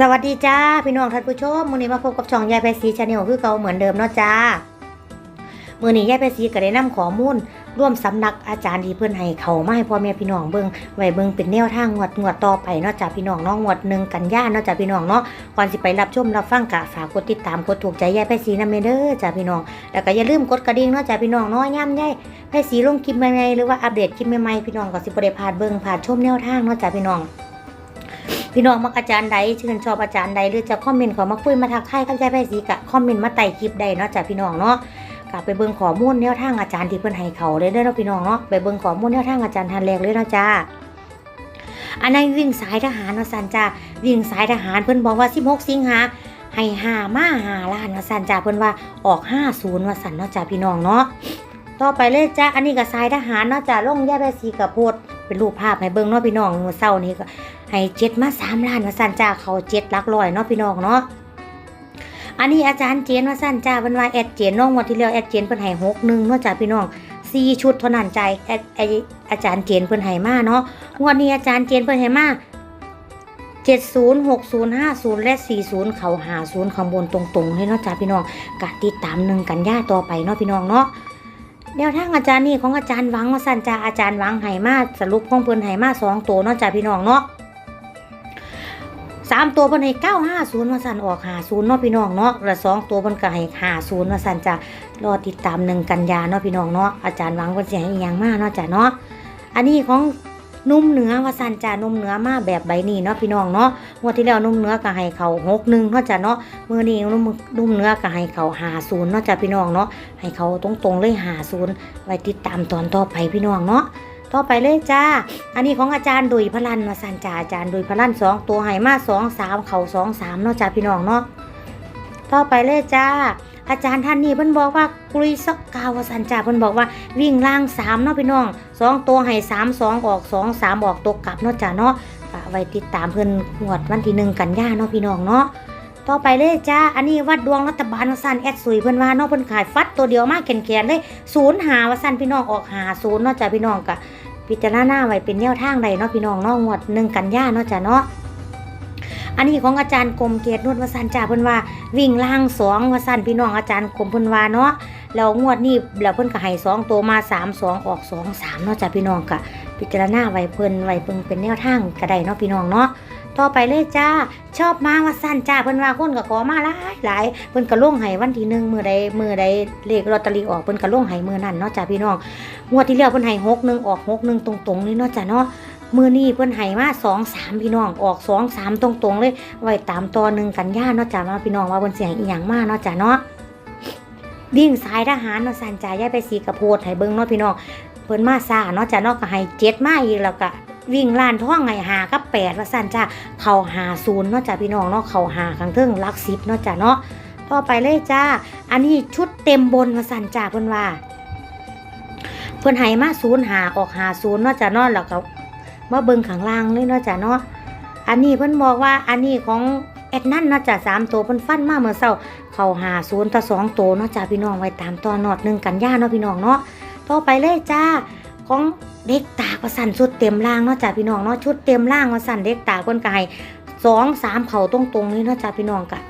สวัสดีจ้าพี่น้องท่านผู้ชมมื้อนี้มาพบกับช่องยายแพรสีชาแนลคือเก่าเหมือนเดิมเนาะจ้ามื้อนี้ยายแพรสีก็ได้นำข้อมูลร่วมสำนักอาจารย์ที่เพิ่อนให้เขามาให้พ่อแม่พี่น้องเบิ่งไว้เบิ่งเป็นแนวทางงวดงวดต่อไปเนาะจ้าพี่น้องนาะงงวดหนึ่งกันย่านเนาะจ้าพี่น้องเนาะก่อนสิไปรับชมรับฟังกะฝากกดติดตามกดถูกใจยายแพรสีนำเมเด้อจ้าพี่น้องแล้วก็อย่าลืมกดกระดิ่งเนาะจ้าพี่น้องเนาะย่ำยายแพรสีลงคลิปใหม่ๆหรือว่าอัปเดตคลิปใหม่ๆพี่น้องก็สิบได้พลาดเบิ่งพาดชมแนวทางเนาะจ้าพี่น้อง พี่น้องมักอาจารย์ใดชื่นชอบอาจารย์ใดหรือจะคอมเมนต์ขอมาคุยมาทักทายกันใจไปสีกะคอมเมนต์มาไต่คลิปใดเนาะจากพี่น้องเนาะกลับไปเบิ่งข้อมูลแนวทางอาจารย์ที่เพิ่นให้เขาเลยเด้อเนาะพี่น้องเนาะไปเบิ่งข้อมูลแนวทางอาจารย์ทันแรกเลยเนาะจ้าอันนั้นวิ่งสายทหารเนาะสันจ้าวิ่งสายทหารเพิ่นบอกว่า16สิงหาให้หามาหาล้านเนาะสันจ้าเพิ่นว่าออก50ว่าสันเนาะจ้าพี่น้องเนาะต่อไปเลยจ้าอันนี้ก็สายทหารเนาะจ้าลงแย่ไปสีกับโพดเป็นรูปภาพให้เบิ่งเนาะพี่น้องมื้อเช้านี้ก็ ให้เจ็ดมาสามล้านว่าสันจ้าเขาเจ็ดลักร้อยเนาะพี่น้องเนาะอันนี้อาจารย์เจนว่าสันจ้าเพิ่นว่าแอดเจนน้องวันที่แล้วแอดเจนเพิ่นให้หกหนึ่งเนาะจ้าพี่น้องสี่ชุดเท่านั้นใจแอดออาจารย์เจนเพิ่นให้มาเนาะงวดนี้อาจารย์เจนเพิ่นให้มาเจ็ดศูนย์หกศูนย์ห้าศูนย์และสี่ศูนย์เขาหาศูนย์ข้างบนตรงๆเลยเนาะจ้าพี่น้องกะติดตามหนึ่งกันย่าต่อไปเนาะพี่น้องเนาะแนวทางอาจารย์นี่ของอาจารย์หวังว่าสันจ้าอาจารย์หวังให้มาสรุปของเพิ่นให้มาสองตัวเนาะจ้าพี่น้องเนาะ สามตัวเพิ่นให้เก้าห้าศูนย์มาสั่นออกหาศูนย์เนาะพี่น้องเนาะและสองตัวเพิ่นก็ให้หาศูนย์มาสั่นจะรอติดตามหนึ่งกันยาเนาะพี่น้องเนาะอาจารย์หวังเพิ่นสิให้อีหยังมากเนาะจ้ะเนาะอันนี้ของนุ่มเนื้อว่าสั่นจ้ะนุ่มเนื้อมาแบบใบนี้เนาะพี่น้องเนาะงวดที่แล้วนุ่มเนื้อก็ให้เขาหกหนึ่งเนาะจ้ะเนาะมื้อนี้นุ่มนุ่มเนื้อก็ให้เขาหาศูนย์เนาะจ้ะพี่น้องเนาะให้เขาตรงๆเลยหาศูนย์ไว้ติดตามตอนต่อไปพี่น้องเนาะ ต่อไปเลยจ้า อันนี้ของอาจารย์ดุยพลันมาสันจ่าอาจารย์ดุยพลันสองตัวไหมาสองสามเข่าสองสามเนาะจ้าพี่น้องเนาะต่อไปเลยจ้า อาจารย์ท่านนี้เพิ่นบอกว่ากุยสักกาวาสันจ่าเพิ่นบอกว่าวิ่งล่างสามเนาะพี่น้องสองตัวให้สามสองออกสองสามออกตัวกลับเนาะจ้าเนาะไว้ติดตามเพิ่นงวดวันที่หนึ่งกันยาเนาะพี่น้องเนาะต่อไปเลยจ้า อันนี้วัดดวงรัฐบาลวาสันแอดสุยเพิ่นว่าเนาะเพิ่นขายฟัดตัวเดียวมากแขนๆเลยศูนย์หาวาสันพี่น้องออกหาศูนย์เนาะจ้าพี่น้องกะ พิจารณาไว้เป็นแนวทางใดเนาะพี่น้องเนาะงวดหนึ่งกันยาเนาะจ้ะเนาะอันนี้ของอาจารย์กรมเกียรตินวดวสันจ่าเพิ่นว่า วิ่งล่างสองวสันพี่น้องอาจารย์กรมเพิ่นว่าเนาะแล้วงวดนี้แล้วเพิ่นก็ให้สองตัวมาสามสองออกสองสามเนาะจ้ะพี่น้องกะพิจารณาไว้เพิ่นไว้เพิ่นเป็นแนวทางก็ได้เนาะพี่น้องเนาะ ต่อไปเลยจ้า ชอบมาว่าสั้นจ้าเพิ่นว่าคนก็ขอมาหลายหลายเพิ่นก็ลงให้วันที่หนึ่งมือใดมือใดเลขลอตเตอรี่ออกเพิ่นก็ลงให้มือนั้นเนาะจ้ะพี่น้องงวดที่แล้วเพิ่นให้หกหนึ่งออกหกหนึ่งตรงๆนี่เนาะจ้ะเนาะมือนี้เพิ่นให้มาสองสามพี่น้องออกสองสามตรงๆเลยไว้ตามตัวหนึ่งกันย่าเนาะจ้ะว่าพี่น้องว่าเพิ่นเสียงอีหยังมาเนาะจ้ะเนาะวิ่งสายทหารเนาะสันจ่าย่ายไปสีกระโพดให้เบิ่งเนาะพี่น้องเพิ่นมาซาเนาะจ้ะเนาะก็ให้เจ็ดมาอีกแล้วก็ วิ่งล้านท่องไงหากับแปดว่าสันจ้าเขาหาศูนย์เนาะจ้ะพี่น้องเนาะเขาหาข้างเทิงลักสิบเนาะจ้ะเนาะต่อไปเลยจ้า อันนี้ชุดเต็มบนว่าสันจ้าเพิ่อนว่า เพิ่อนให้มาศูนย์หาออกหาศูนย์เนาะจ้ะเนาะแล้วก็มาเบิ่งข้างล่างเลยเนาะจ้ะเนาะอันนี้เพิ่อนบอกว่าอันนี้ของแอดนั่นเนาะจ้ะสามตัวเพิ่อนฟันมาเมื่อเช้าเขาหาศูนย์ต่อสองตัวเนาะจ้ะพี่น้องไว้ตามตอนนอดหนึ่งกันย่าเนาะพี่น้องเนาะต่อไปเลยจ้า ของเด็กตากว่าสั่นชุดเต็มล่างเนาะจ้ะพี่น้องเนาะชุดเต็มล่างว่าสั่นเด็กตาเพิ่นก็ให้สองสามเข่าตรงๆนี่เนาะจ้ะพี่น้องกะ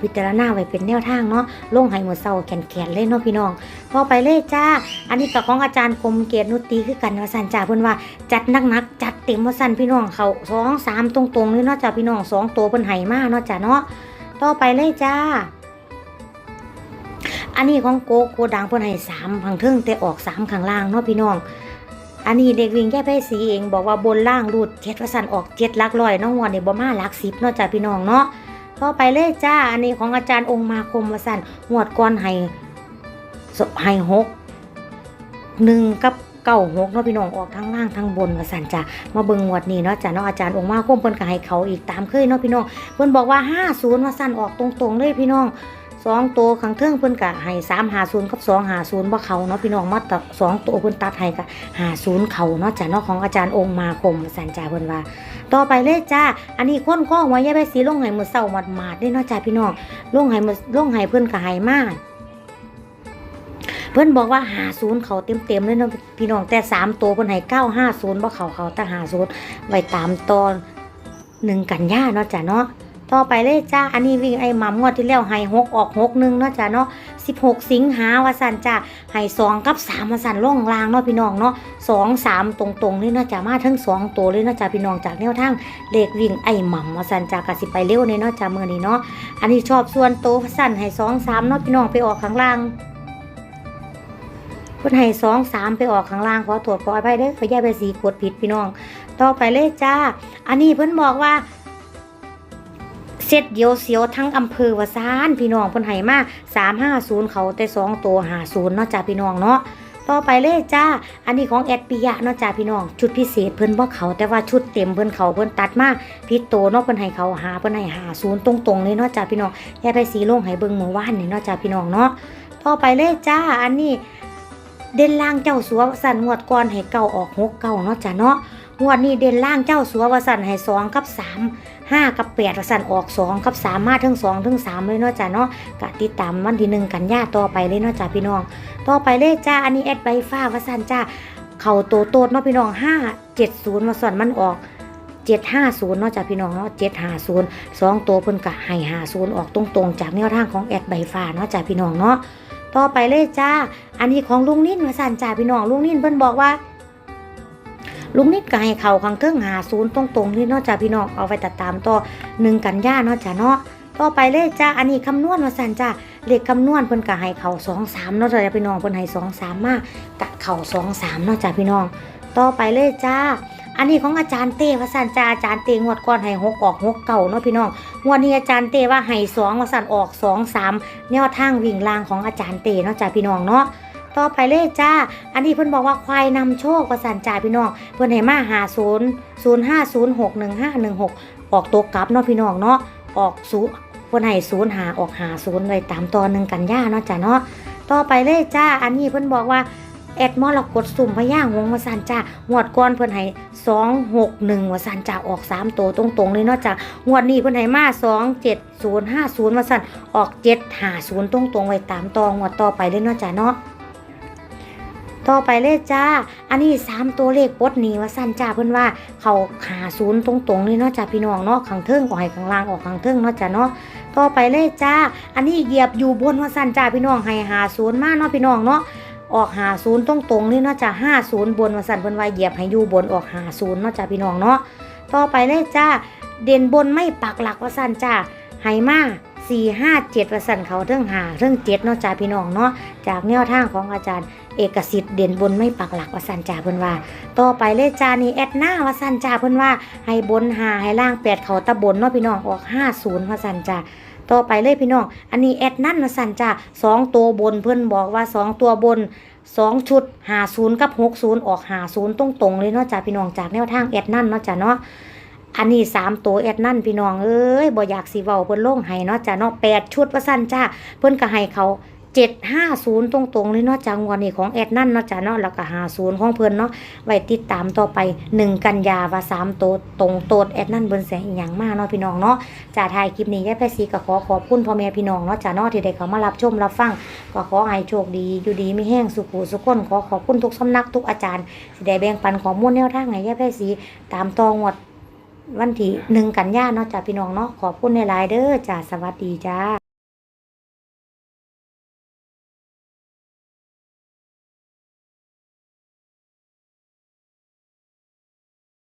พิจารณาไว้เป็นแนวทางเนาะลงให้หมดเศร้าแขนๆเลยเนาะพี่น้องต่อไปเลยจ้า อันนี้กับของอาจารย์กรมเกียรตินุตีคือกันว่าสันจ่าเพิ่นว่าจัดนักๆจัดเต็มว่าสันพี่น้องเขาสองสามตรงๆเลยเนาะจ้าพี่น้องสองตัวเพิ่นให้มาเนาะจ้าเนาะต่อไปเลยจ้า อันนี้ของโกโกดังเพิ่นให้สามพังเทิงแต่ออกสามข้างล่างเนาะพี่น้อง อันนี้เด็กวิ่งแก้ไพ่สีเองบอกว่าบนล่างรูดเจ็ดวสันออกเจ็ดลักลอยน้องวันนี้บ่มาลักสิบนาะจ้าพี่น้องเนาะต่อไปเลยจ้าอันนี้ของอาจารย์องค์มาคมวสันหวดก้อนให้สให้หกหนึ่งกับเก้าหกเนาะพี่น้องออกทั้งล่างทั้งบนว่าสันจ้ะมาเบิ่งงวดนี้เนาะจ้ะเนาะอาจารย์องค์มาคมเพิ่นก็ให้เขาอีกตามเคยเนาะพี่น้องเพิ่นบอกว่าห้าศูนย์ว่าสันออกตรงๆเลยพี่น้อง สองตัวขังเทิงเพิ่นก็ให้สามหาศูนย์กับสองหาศูนย์บ่เขาเนาะพี่น้องมาตัดสองตัวเพิ่นตัดให้ก็หาศูนย์เขาเนาะจ้ะเนาะของอาจารย์องค์มาคมสันจ้ะเพิ่นว่า ต่อไปเลยจ้าอันนี้คนข้อหัวยายใบสีลงให้มือเช้าหมาดๆเด้เนาะจ้ะพี่น้องลงให้มือลงให้เพิ่นก็ให้มากเพิ่อนบอกว่าหาศูนย์เขาเต็มเต็มๆเลยเนาะพี่น้องแต่สามตัวเพิ่นให้เก้าห้าศูนย์บ่เขาเขาแต่หาศูนย์ไว้ตามตอนหนึ่งกันย่าเนาะจ้ะเนาะ ต่อไปเลยจ้า อันนี้วิ่งไอ้หมำงวดที่แล้วให้หกออกหกหนึ่งเนาะจ้าเนาะสิบหกสิงหาวาสันจ้าให้สองกับสามวาสันล่องลางเนาะพี่น้องเนาะสองสามตรงๆเลยเนาะจ้ามาทั้งสองตัวเลยเนาะจ้าพี่น้องจากแนวทางเลขวิ่งไอ้หมำวาสันจ้ากสิไปเร็วเนี่ยเนาะจ้าเมื่อนี้เนาะ อันนี้ชอบส่วนโตววาสันให้สองสามเนาะพี่น้องไปออกข้างล่างเพิ่นให้สองสามไปออกข้างล่างขอตรวจขออภัยเด้อขอแย่าไปสีกดผิดพี่น้อง ต่อไปเลยจ้า อันนี้เพิ่นบอกว่า เสร็จเดียวเสียวทั้งอำเภอวาซานพี่น้องเพิ่นให้มา350เขาแต่2ตัว50เนาะจ้าพี่น้องเนาะต่อไปเลยจ้า อันนี้ของแอดปิยะเนาะจ้าพี่น้อง ชุดพิเศษเพิ่นบ่เขาแต่ว่าชุดเต็มเพิ่นเขาเพิ่นตัดมาพิดโตเนาะเพิ่นให้เขาหาเพิ่นให้50ตรงๆเลยเนาะจ้าพี่น้องอย่าไปสีลงให้เบิ่งเมื่อวานนี่เนาะจ้าพี่น้องเนาะต่อไปเลยจ้า อันนี้เด่นล่างเจ้าสัวสั่นงวดก่อนให้เก่าออกหกเก่าเนาะจ้าเนาะงวดนี้เด่นล่างเจ้าสัววสันให้สองกับสาม ห้ากับแปดวาสันออกสองกับสามาทั้งสองทั้งสามเลยเนาะจ้าเนาะกะติดตามวันที่หนึ่งกันยาต่อไปเลยเนาะจ้าพี่น้อง ต่อไปเลยจ้าอันนี้แอดใบฟ้าวาสันจ้าเข่าโตโตดเนาะพี่น้องห้าเจ็ดศูนย์วาสันมันออกเจ็ดห้าศูนย์เนาะจ้าพี่น้องเนาะเจ็ดหาศูนย์สองตัวเพิ่นกะให้ห้าศูนย์ออกตรงๆ จากแนวทางของแอดใบฟ้าเนาะจ้าพี่น้องเนาะต่อไปเลยจ้า อันนี้ของลุงนิ่นมาสั่นจ่าพี่น้องลุงนิ่นเพิ่นบอกว่า ลุงนิ่นก็ให้เขาข้างเทิงหาศูนย์ตรงๆนี่เนาะจ้าพี่น้องเอาไปตัดตามต่อหนึ่งกันย่าเนาะจ้าเนาะต่อไปเลยจ้าอันนี้คำนวณมาสันจ้าเลขคำนวณเพิ่นก็ให้เขาสองสามเนาะจ้าพี่น้องเพิ่นให้สองสามมากกะเข่าสองสามเนาะจ้าพี่น้อง ต่อไปเลยจ้า อันนี้ของอาจารย์เต้ว่าสันจ้าอาจารย์เต้งวดก่อนให้หกออกหกเก่าเนาะพี่น้องงวดนี้อาจารย์เต้ว่าให้สองว่าสันออกสองสามแนวทางวิ่งลางของอาจารย์เตเนาะจ้าพี่น้องเนาะ ต่อไปเลยจ้า อันนี้เพิ่นบอกว่าควายนำโชคประสานจ่าพี่น้อง เพิ่นให้มาหาศูนย์ศูนย์ห้าศูนย์หกหนึ่งห้าหนึ่งหกออกตัวกลับเนาะพี่น้องเนาะ ออกศูนย์เพิ่นให้ศูนย์หาออกหาศูนย์ไว้ตามตอนหนึ่งกันย่าเนาะจ้าเนาะ ต่อไปเลยจ้า อันนี้เพิ่นบอกว่าแอดมอลกดสุ่มพญาหงส์วสันจ้างวดก่อนเพิ่อนให้สองหกหนึ่งวสันจ้าออกสามตัวตรงๆเลยเนาะจ้างวดนี้เพิ่อนให้มาสองเจ็ดศูนย์ห้าศูนย์วสันออกเจ็ดหาศูนย์ตรงตรงๆไว้ตามตองวดต่อไปเลยเนาะจ้าเนาะ ต่อไปเลยจ้า อันนี้สามตัวเลขปดหนีว่าสั้นจ้าเพิ่อนว่าเขาขาศูนย์ตรงตรงๆเลยเนาะจ้าพี่น้องเนาะข้างเทิงออกให้ข้างล่างออกข้างเทิงเนาะจ้าเนาะต่อไปเลยจ้า อันนี้เหยียบอยู่บนว่าสั้นจ้าพี่น้องให้หาศูนย์มากเนาะพี่น้องเนาะออกหาศูนย์ตรงตรงๆเลยเนาะจ้าห้าศูนย์บนว่าสั้นเพิ่อนว่าเหยียบให้อยู่บนออกหาศูนย์เนาะจ้าพี่น้องเนาะต่อไปเลยจ้า เด่นบนไม่ปักหลักว่าสั้นจ้าให้มาสี่ห้าเจ็ดว่าสั้นเขาเทิงหาเทิงเจ็ดเนาะจ้าพี่น้องเนาะจากแนวทางของอาจารย์ เอกสิทธิ์เด่นบนไม่ปักหลักว่าสันจ่าเพิ่นว่า ต่อไปเลยจานี่แอดหน้าว่าสันจ่าเพิ่นว่า ให้บนหาให้ล่างแปดเขาตะบนเนาะพี่น้องออกห้าศูนย์ว่าสันจ่าต่อไปเลยพี่น้อง อันนี้แอดนั่นว่าสันจ่าสองตัวบนเพิ่อนบอกว่าสองตัวบนสองชุดหาศูนย์กับหกศูนย์ออกหาศูนย์ตรงๆเลยเนาะจ้าพี่น้องจากแนวทางแอดนั่นเนาะจ้าเนาะอันนี้สามตัวแอดนั่นพี่น้องเอ้ยบ่อยากสิเว้าเพิ่นโล่งให้เนาะจ้าเนาะแปดชุดว่าสันจ้าเพิ่นก็ให้เขา เจ็ดห้าศูนย์ตรงๆเลยเนาะจังวันนี้ของแอดนั่นเนาะจ้าเนาะแล้วก็หาศูนย์ของเพิ่นเนาะไว้ติดตามต่อไปหนึ่งกันยาว่าสามตัวตรงโตดแอดนั่นเบิ่นแสงอีหยังมากเนาะพี่น้องเนาะจ้าถ่ายคลิปนี้ยายแพรซีก็ขอขอบคุณพ่อแม่พี่น้องเนาะจ้าเนาะที่ได้เข้ามารับชมรับฟังก็ขอให้โชคดีอยู่ดีไม่แห้งสุขุสุขคนขอขอบคุณทุกสำนักทุกอาจารย์ที่ได้แบ่งปันข้อมูลแนวทางให้ยายแพรซีตามตองวดวันที่หนึ่งกันยาเนาะจ้าพี่น้องเนาะขอบคุณในหลายๆเด้อจ้าสวัสดีจ้า